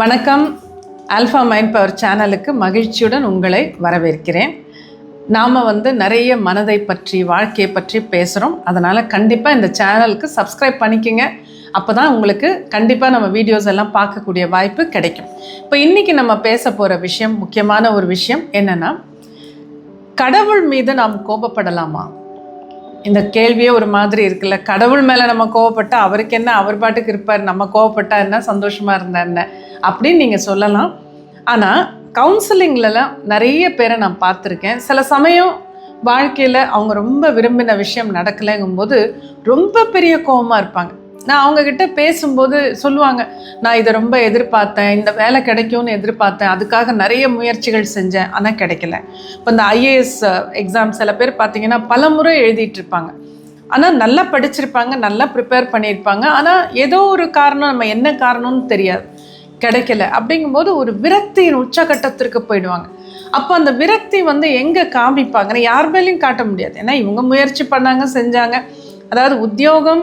வணக்கம். Alpha mind power சேனலுக்கு மகிழ்ச்சியுடன் உங்களை வரவேற்கிறேன். நாம் வந்து நிறைய மனதை பற்றி வாழ்க்கையை பற்றி பேசுகிறோம் அதனால் கண்டிப்பாக இந்த சேனலுக்கு சப்ஸ்கிரைப் பண்ணிக்கோங்க. அப்போ தான் உங்களுக்கு கண்டிப்பாக நம்ம வீடியோஸ் எல்லாம் பார்க்கக்கூடிய வாய்ப்பு கிடைக்கும். இப்போ இன்றைக்கி நம்ம பேச போகிற விஷயம் முக்கியமான ஒரு விஷயம் என்னென்னா கடவுள் மீது நாம் கோபப்படலாமா? இந்த கேள்வியே ஒரு மாதிரி இருக்குல்ல. கடவுள் மேலே நம்ம கோவப்பட்டா அவருக்கு என்ன அவர் பாட்டுக்கு இருப்பார் நம்ம கோவப்பட்டா என்ன சந்தோஷமாக இருந்தா என்ன அப்படின்னு நீங்கள் சொல்லலாம். ஆனால் கவுன்சிலிங்லலாம் நிறைய பேரை நான் பார்த்துருக்கேன். சில சமயம் வாழ்க்கையில் அவங்க ரொம்ப விரும்பின விஷயம் நடக்கலைங்கும்போது ரொம்ப பெரிய கோவமாக இருப்பாங்க. நான் அவங்கக்கிட்ட பேசும்போது சொல்லுவாங்க நான் இதை ரொம்ப எதிர்பார்த்தேன் இந்த வேலை கிடைக்கும்னு எதிர்பார்த்தேன் அதுக்காக நிறைய முயற்சிகள் செஞ்சேன் ஆனால் கிடைக்கல. இப்போ இந்த ஐஏஎஸ் எக்ஸாம் சில பேர் பார்த்தீங்கன்னா பல முறை எழுதிட்டு இருப்பாங்க. ஆனால் நல்லா படிச்சிருப்பாங்க நல்லா ப்ரிப்பேர் பண்ணியிருப்பாங்க ஆனால் ஏதோ ஒரு காரணம் நம்ம என்ன காரணம்னு தெரியாது. கிடைக்கல. அப்படிங்கும்போது ஒரு விரக்தியின் உச்சகட்டத்திற்கு போயிடுவாங்க. அப்போ அந்த விரக்தி வந்து எங்கே காமிப்பாங்கன்னா யார் மேலேயும் காட்ட முடியாது. ஏன்னா இவங்க முயற்சி பண்ணாங்க செஞ்சாங்க. அதாவது உத்தியோகம்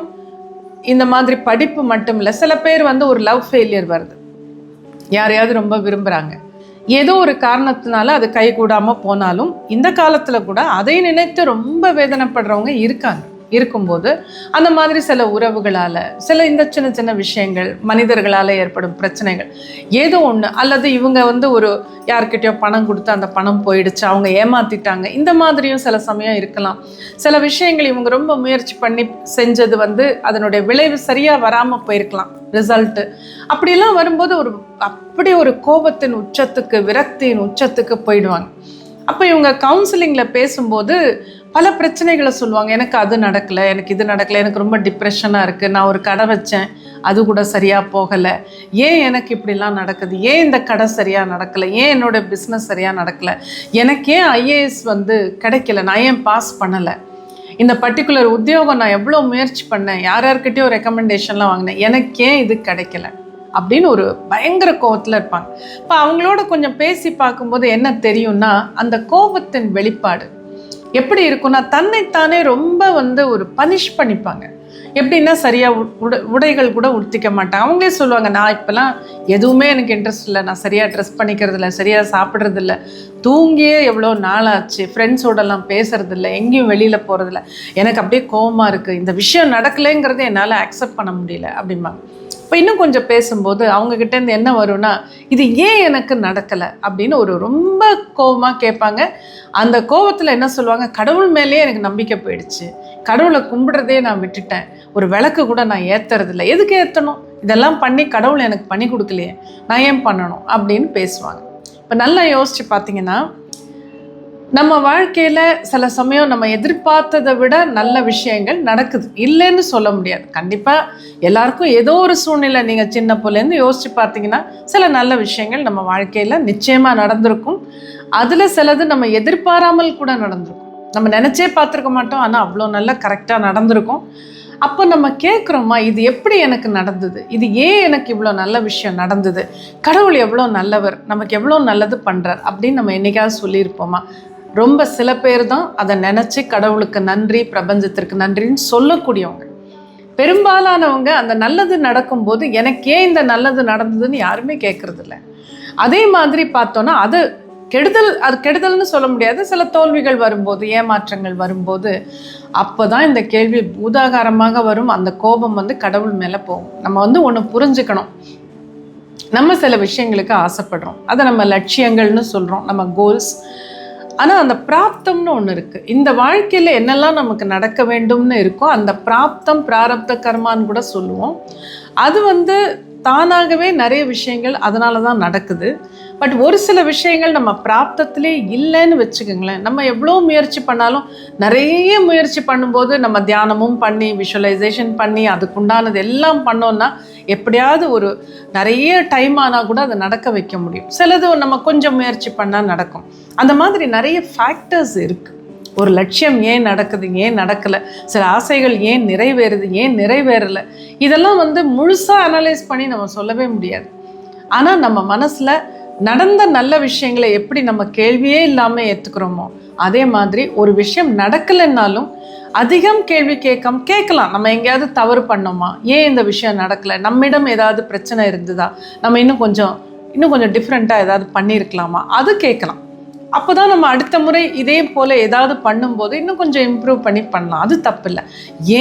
இந்த மாதிரி படிப்பு மட்டும் இல்லை சில பேர் வந்து ஒரு லவ் ஃபெயிலியர் வருது. யாரையாவது ரொம்ப விரும்புகிறாங்க ஏதோ ஒரு காரணத்தினால அது கை கூடாமல் போனாலும் இந்த காலத்தில் கூட அதை நினைத்து ரொம்ப வேதனைப்படுறவங்க இருக்காங்க. இருக்கும்போது அந்த மாதிரி சில உறவுகளால் சில இந்த சின்ன சின்ன விஷயங்கள் மனிதர்களால் ஏற்படும் பிரச்சனைகள் ஏதோ ஒன்று அல்லது இவங்க வந்து ஒரு யார்கிட்டயோ பணம் கொடுத்து அந்த பணம் போயிடுச்சு அவங்க ஏமாத்திட்டாங்க இந்த மாதிரியும் சில சமயம் இருக்கலாம். சில விஷயங்கள் இவங்க ரொம்ப முயற்சி பண்ணி செஞ்சது வந்து அதனுடைய விளைவு சரியாக வராமல் போயிருக்கலாம் ரிசல்ட்டு அப்படிலாம் வரும்போது ஒரு அப்படி ஒரு கோபத்தின் உச்சத்துக்கு விரக்தியின் உச்சத்துக்கு போயிடுவாங்க. அப்போ இவங்க கவுன்சிலிங்கில் பேசும்போது பல பிரச்சனைகளை சொல்லுவாங்க. எனக்கு அது நடக்கலை எனக்கு இது நடக்கலை எனக்கு ரொம்ப டிப்ரெஷனாக இருக்குது நான் ஒரு கடை வச்சேன் அது கூட சரியாக போகலை. ஏன் எனக்கு இப்படிலாம் நடக்குது? ஏன் இந்த கடை சரியாக நடக்கலை? ஏன் என்னோட பிஸ்னஸ் சரியாக நடக்கலை? எனக்கு ஏன் ஐஏஎஸ் வந்து கிடைக்கல நான் ஏன் பாஸ் பண்ணலை? இந்த பர்டிகுலர் உத்தியோகம் நான் எவ்வளோ முயற்சி பண்ணேன்? யார் யார்கிட்டயும் ரெக்கமெண்டேஷன்லாம் வாங்கினேன். எனக்கு ஏன் இது கிடைக்கல அப்படின்னு ஒரு பயங்கர கோபத்தில் இருப்பாங்க. இப்போ அவங்களோட கொஞ்சம் பேசி பார்க்கும்போது என்ன தெரியும்னா அந்த கோபத்தின் வெளிப்பாடு. எப்படி இருக்கும்னா தன்னைத்தானே ரொம்ப வந்து ஒரு பனிஷ் பண்ணிப்பாங்க. எப்படின்னா சரியாக உடை உடைகள் கூட உடுத்திக்க மாட்டாங்க. அவங்களே சொல்லுவாங்க நான் இப்போலாம் எதுவுமே எனக்கு இன்ட்ரெஸ்ட் இல்லை. நான் சரியாக ட்ரெஸ் பண்ணிக்கிறது இல்லை. சரியாக சாப்பிட்றது இல்லை. தூங்கியே எவ்வளோ நாளாச்சு. ஃப்ரெண்ட்ஸோடலாம் பேசுறதில்ல எங்கேயும் வெளியில் போகிறதில்ல எனக்கு அப்படியே கோவமாக இருக்குது இந்த விஷயம் நடக்கலைங்கிறது என்னால் அக்செப்ட் பண்ண முடியல. அப்படிம்பாங்க. இப்போ இன்னும் கொஞ்சம் பேசும்போது அவங்கக்கிட்டேருந்து என்ன வரும்னா இது ஏன் எனக்கு நடக்கலை அப்படின்னு ஒரு ரொம்ப கோபமாக கேட்பாங்க. அந்த கோபத்தில் என்ன சொல்லுவாங்க கடவுள் மேலேயே எனக்கு நம்பிக்கை போயிடுச்சு. கடவுளை கும்பிடுறதே நான் விட்டுட்டேன். ஒரு விளக்கு கூட நான் ஏற்றுறதில்ல எதுக்கு ஏற்றணும் இதெல்லாம் பண்ணி கடவுள் எனக்கு பண்ணி கொடுக்கலையே. நான் ஏன் பண்ணணும்? அப்படின்னு பேசுவாங்க. இப்போ நல்லா யோசித்து பார்த்தீங்கன்னா நம்ம வாழ்க்கையில் சில சமயம் நம்ம எதிர்பார்த்ததை விட நல்ல விஷயங்கள் நடக்குது. இல்லைன்னு சொல்ல முடியாது. கண்டிப்பாக எல்லாருக்கும் ஏதோ ஒரு சூழ்நிலை நீங்கள் சின்ன பிள்ளைலேருந்து யோசித்து பார்த்தீங்கன்னா சில நல்ல விஷயங்கள் நம்ம வாழ்க்கையில் நிச்சயமாக நடந்திருக்கும். அதில் சிலது நம்ம எதிர்பாராமல் கூட நடந்திருக்கும். நம்ம நினச்சே பார்த்துருக்க மாட்டோம். ஆனால் அவ்வளோ நல்லா கரெக்டாக நடந்திருக்கும். அப்போ நம்ம கேட்குறோமா இது எப்படி எனக்கு நடந்தது? இது ஏன் எனக்கு இவ்வளோ நல்ல விஷயம் நடந்தது? கடவுள் எவ்வளோ நல்லவர்? நமக்கு எவ்வளோ நல்லது பண்ணுறார் அப்படின்னு நம்ம என்னைக்காவது சொல்லியிருப்போமா? ரொம்ப சில பேர் தான் அதை நினச்சி கடவுளுக்கு நன்றி பிரபஞ்சத்திற்கு நன்றின்னு சொல்லக்கூடியவங்க. பெரும்பாலானவங்க அந்த நல்லது நடக்கும்போது எனக்கு ஏன் இந்த நல்லது நடந்ததுன்னு யாருமே கேட்குறதில்ல அதே மாதிரி பார்த்தோன்னா அது கெடுதல் அது கெடுதல்னு சொல்ல முடியாது. சில தோல்விகள் வரும்போது ஏமாற்றங்கள் வரும்போது அப்போ தான் இந்த கேள்வி பூதாகாரமாக வரும். அந்த கோபம் வந்து கடவுள் மேலே போகும். நம்ம வந்து ஒன்று புரிஞ்சுக்கணும். நம்ம சில விஷயங்களுக்கு ஆசைப்படுறோம். அதை நம்ம லட்சியங்கள்னு சொல்கிறோம் நம்ம கோல்ஸ் ஆனால் அந்த பிராப்தம்னு ஒன்று இருக்குது இந்த வாழ்க்கையில் என்னெல்லாம் நமக்கு நடக்க வேண்டும்னு இருக்கோ அந்த பிராப்தம் பிராரப்த கர்மான்னு கூட சொல்லுவோம். அது வந்து தானாகவே நிறைய விஷயங்கள் அதனால தான் நடக்குது. பட் ஒரு சில விஷயங்கள் நம்ம பிராப்தத்திலே இல்லைன்னு வச்சுக்கோங்களேன். நம்ம எவ்வளோ முயற்சி பண்ணாலும் நிறைய முயற்சி பண்ணும்போது நம்ம தியானமும் பண்ணி விஷுவலைசேஷன் பண்ணி அதுக்குண்டானது எல்லாம் பண்ணோன்னா எப்படியாவது ஒரு நிறைய டைம் ஆனால் கூட அதை நடக்க வைக்க முடியும். சிலது நம்ம கொஞ்சம் முயற்சி பண்ணால் நடக்கும். அந்த மாதிரி நிறைய ஃபேக்டர்ஸ் இருக்குது ஒரு லட்சியம் ஏன் நடக்குது ஏன் நடக்கலை? சில ஆசைகள் ஏன் நிறைவேறுது ஏன் நிறைவேறலை? இதெல்லாம் வந்து முழுசாக அனலைஸ் பண்ணி நம்ம சொல்லவே முடியாது. ஆனால் நம்ம மனசில் நடந்த நல்ல விஷயங்களை எப்படி நம்ம கேள்வியே இல்லாமல் ஏற்றுக்கிறோமோ அதே மாதிரி ஒரு விஷயம் நடக்கலைன்னாலும் அதிகம் கேள்வி கேட்காம கேட்கலாம். நம்ம எங்கேயாவது தவறு பண்ணோமா? ஏன் இந்த விஷயம் நடக்கலை? நம்மிடம் ஏதாவது பிரச்சனை இருந்ததா? நம்ம இன்னும் கொஞ்சம் இன்னும் கொஞ்சம் டிஃப்ரெண்ட்டாக ஏதாவது பண்ணியிருக்கலாமா? அது கேட்கலாம். அப்போ தான் நம்ம அடுத்த முறை இதே போல் ஏதாவது பண்ணும்போது இன்னும் கொஞ்சம் இம்ப்ரூவ் பண்ணி பண்ணலாம். அது தப்பு இல்லை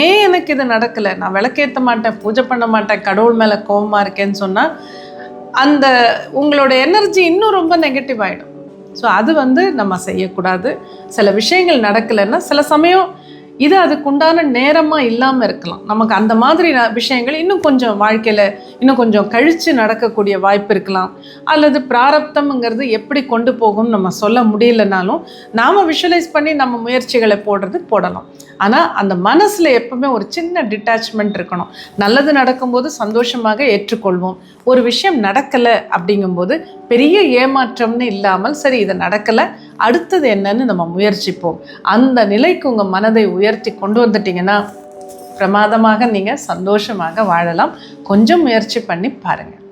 ஏன் எனக்கு இது நடக்கலை? நான் விளக்கேற்ற மாட்டேன் பூஜை பண்ண மாட்டேன் கடவுள் மேலே கோபமாக இருக்கேன்னு சொன்னால் அந்த உங்களோட எனர்ஜி இன்னும் ரொம்ப நெகட்டிவ் ஆகிடும் ஸோ அது வந்து நம்ம செய்யக்கூடாது. சில விஷயங்கள் நடக்கலைன்னா சில சமயம் இது அதுக்குண்டான நேரமாக இல்லாமல் இருக்கலாம். நமக்கு அந்த மாதிரி விஷயங்கள் இன்னும் கொஞ்சம் வாழ்க்கையில் இன்னும் கொஞ்சம் கழித்து நடக்கக்கூடிய வாய்ப்பு இருக்கலாம். அல்லது பிராரப்தம்ங்கிறது எப்படி கொண்டு போகும்னு நம்ம சொல்ல முடியலனாலும் நாம் விஷுவலைஸ் பண்ணி நம்ம முயற்சிகளை போடுறது போடலாம். ஆனால் அந்த மனசில் எப்பவுமே ஒரு சின்ன டிட்டாச்மெண்ட் இருக்கணும். நல்லது நடக்கும்போது சந்தோஷமாக ஏற்றுக்கொள்வோம். ஒரு விஷயம் நடக்கலை அப்படிங்கும்போது பெரிய ஏமாற்றம்னு இல்லாமல் சரி இது நடக்கலை அடுத்தது என்னன்னு நம்ம முயற்சிப்போம். அந்த நிலைக்கு உங்கள் மனதை உயர்த்தி கொண்டு வந்துட்டீங்கன்னா பிரமாதமாக நீங்கள் சந்தோஷமாக வாழலாம். கொஞ்சம் முயற்சி பண்ணி பாருங்கள்